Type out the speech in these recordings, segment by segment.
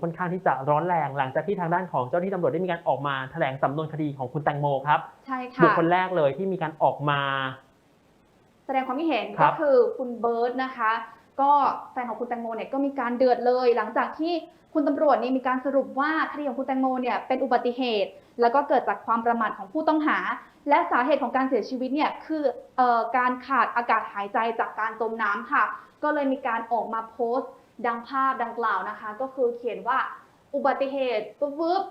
ค่อนข้างที่จะร้อนแรงหลังจากที่ทางด้านของเจ้าหน้าที่ตำรวจได้มีการออกมาแถลงสำนวนคดีของคุณแตงโมครับใช่บุคค่ะคลแรกเลยที่มีการออกมา แสดงความคิดเห็นครัก็บ คือคุณเบิร์ตนะคะ ก็แฟนของคุณแตงโมเนี่ยก็มีการเดือดเลย หลังจากที่คุณตำรวจนี่มีการสรุปว่าคดีของคุณแตงโมเนี่ยเป็นอุบัติเหตุ แล้วก็เกิดจากความประมาทของผู้ต้องหา และสาเหตุของการเสียชีวิตเนี่ยคือเอ่อการขาดอากาศหายใจจากการจมน้ำค่ะ ก็เลยมีการออกมาโพสต์ ดังภาพดังกล่าวนะคะ ก็คือเขียนว่าอุบัติเหตุปุ๊บปุ๊บ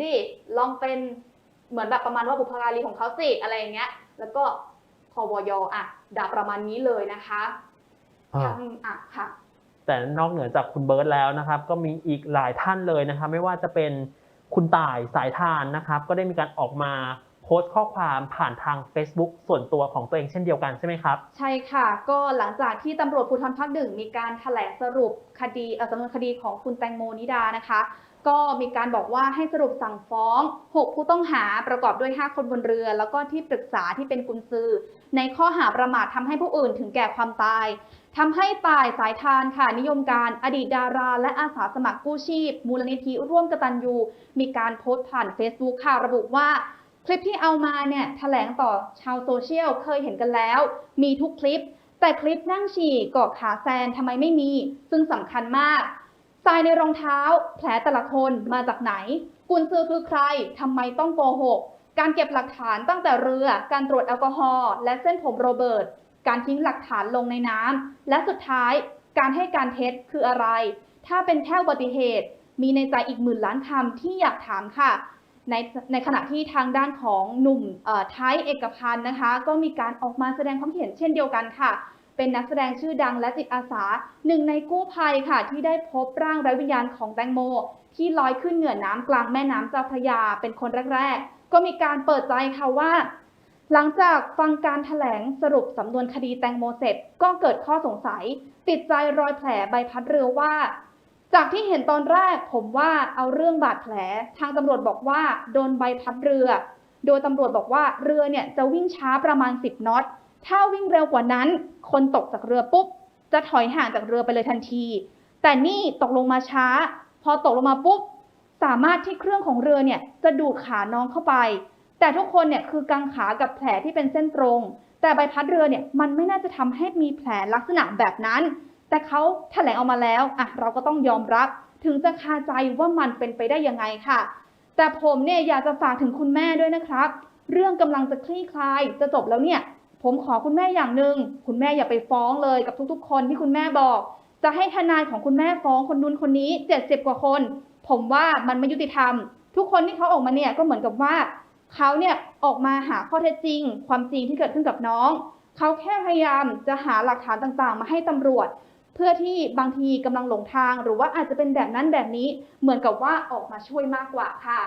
ดิลองเป็นเหมือนแบบประมาณว่าบุพการีของเขาสิอะไรอย่างเงี้ย แล้วก็พวยอะด่าประมาณนี้เลยนะคะอ่าทั้งอะค่ะ แต่นอกเหนือจากคุณเบิร์ตแล้วนะครับ ก็มีอีกหลายท่านเลยนะครับ ไม่ว่าจะเป็นคุณต่ายสายทานนะครับ ก็ได้มีการออกมาโพสต์ข้อความผ่านทาง Facebook ส่วนตัวของตัวเองเช่นเดียวกันใช่ไหมครับ ใช่ค่ะ ก็หลังจากที่ตำรวจภูธรภาคหนึ่งมีการแถลงสรุปคดีเอ่อสำนวนคดีของคุณแตงโมนิดานะคะ ก็มีการบอกว่าให้สรุปสั่งฟ้อง 6 ผู้ต้องหาประกอบด้วย 5 คนบนเรือ แล้วก็ที่ปรึกษาที่เป็นกุญซือ ในข้อหาประมาททำให้ผู้อื่นถึงแก่ความตายทำให้ตายสายทานค่ะนิยมการอดีตดารา และอาสาสมัครกู้ชีพ มูลนิธิร่วมกตัญญูมีการโพสต์ผ่าน Facebook ค่ะระบุว่า ลิปที่เอามาเนี่ยแถลงต่อชาวโซเชียลเคยเห็นกันแล้ว มีทุกคลิป แต่คลิปนั่งฉี่กาะขาแซนทำไมไม่มี ซึ่งสำคัญมากทรายในรองเท้า แผลแต่ละคนมาจากไหน กุญซือคือใครทำไมต้องโกหก การเก็บหลักฐานตั้งแต่เรือ การตรวจแอลกอฮอล์และเส้นผมโรเบิร์ตการทิ้งหลักฐานลงในน้ำและสุดท้าย การให้การเท็จคืออะไร ถ้าเป็นแค่อุบัติเหตุ มีในใจอีกหมื่นล้านคำที่อยากถามค่ะ ในในขณะที่ทางด้านของหนุ่มไทยเอกพันธ์นะคะ ก็มีการออกมาแสดงความเห็นเช่นเดียวกันค่ะ เป็นนักแสดงชื่อดังและจิตอาสาหนึ่งในกู้ภัยค่ะ ที่ได้พบร่างไร้วิญญาณของแตงโม ที่ลอยขึ้นเหนือน้ำกลางแม่น้ำเจ้าพระยาเป็นคนแรกๆ ก็มีการเปิดใจค่ะว่าหลังจากฟังการถแถลงสรุปสำนวนคดีแตงโมเสร็จ ก็เกิดข้อสงสัย ติดใจรอยแผลใบพัดเรือว่า จากที่เห็นตอนแรกผมว่าเอาเรื่องบาดแผล ทางตำรวจบอกว่าโดนใบพัดเรือ โดยตำรวจบอกว่าเรือเนี่ยจะวิ่งช้าประมาณ 10น็อต ถ้าวิ่งเร็วกว่านั้น คนตกจากเรือปุ๊บ จะถอยห่างจากเรือไปเลยทันที แต่นี่ตกลงมาช้า พอตกลงมาปุ๊บ สามารถที่เครื่องของเรือเนี่ยจะดูดขาน้องเข้าไป แต่ทุกคนเนี่ยคือกังขากับแผลที่เป็นเส้นตรง แต่ใบพัดเรือเนี่ยมันไม่น่าจะทำให้มีแผลลักษณะแบบนั้น แต่เขาแถลงออกมาแล้วอะเราก็ต้องยอมรับ ถึงจะคาใจว่ามันเป็นไปได้ยังไงค่ะ แต่ผมเนี่ยอยากจะฝากถึงคุณแม่ด้วยนะครับ เรื่องกำลังจะคลี่คลาย จะจบแล้วเนี่ย ผมขอคุณแม่อย่างหนึ่งคุณแม่อย่าไปฟ้องเลยกับทุกๆ คนที่คุณแม่บอก จะให้ทนายของคุณแม่ฟ้องคนนู้นคนนี้ 70 กว่าคน ผมว่ามันไม่ยุติธรรม ทุกคนที่เขาออกมาเนี่ยก็เหมือนกับว่าเขาเนี่ยออกมาหาข้อเท็จจริง ความจริงที่เกิดขึ้นกับน้อง เขาแค่พยายามจะหาหลักฐานต่างๆ มาให้ตำรวจ เพื่อที่บางทีกำลังหลงทางหรือว่าอาจจะเป็นแบบนั้นแบบนี้เหมือนกับว่าออกมาช่วยมากกว่าค่ะ